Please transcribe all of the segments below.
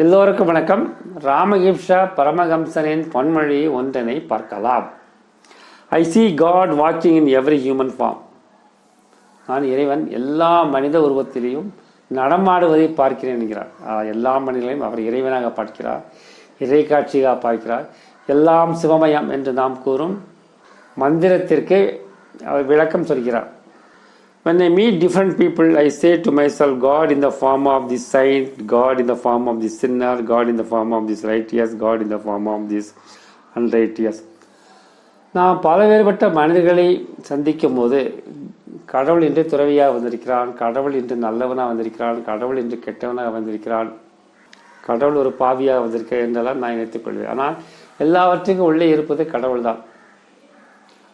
எல்லோருக்கும் வணக்கம். ராமகிப்ஷா பரமஹம்சனின் பொன்மொழி ஒன்றினை பார்க்கலாம். I see God walking in every human form நான் இறைவன் எல்லா மனித உருவத்திலையும் நடமாடுவதை பார்க்கிறேன் என்கிறார். எல்லா மனிதர்களையும் அவர் இறைவனாக பார்க்கிறார். இறை காட்சியாக பார்க்கிறார். எல்லாம் சிவமயம் என்று நாம் கூறும் மந்திரத்திற்கு அவர் விளக்கம் சொல்கிறார். When I meet different people, I say to myself, God in the form of this saint, God in the form of this sinner, God in the form of this righteous, God in the form of this unrighteous. நாம் பலவேறுபட்ட மனிதர்களை சந்திக்கும் போது கடவுள் இன்று துறவியாக வந்திருக்கிறான் கடவுள் இன்று நல்லவனாக வந்திருக்கிறான் கடவுள் இன்று கெட்டவனாக வந்திருக்கிறான் கடவுள் ஒரு பாவியாக வந்திருக்க என்றெல்லாம் நான் நினைத்துக்கொள்வேன் ஆனால் எல்லாவற்றுக்கும் உள்ளே இருப்பது கடவுள் தான்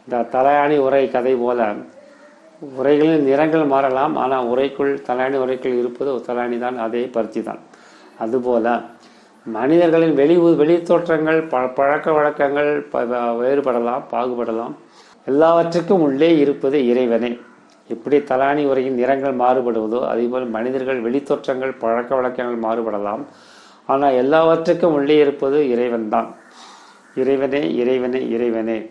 இந்த தலையாணி உரை கதை போல உரைகளின் நிறங்கள் மாறலாம். ஆனால் உரைக்குள் தலாணி உரைக்குள் இருப்பது தலாணி தான் அதே பருத்தி தான். அதுபோல மனிதர்களின் வெளி வெளி தோற்றங்கள் ப பழக்க வழக்கங்கள் ப- வேறுபடலாம் பாகுபடலாம். எல்லாவற்றுக்கும் உள்ளே இருப்பது இறைவனே. எப்படி தலாணி உரையின் நிறங்கள் மாறுபடுவதோ அதேபோல் மனிதர்கள் வெளித்தோற்றங்கள் பழக்க வழக்கங்கள் மாறுபடலாம். ஆனால் எல்லாவற்றுக்கும் உள்ளே இருப்பது இறைவன்தான் இறைவனே இறைவனே இறைவனே.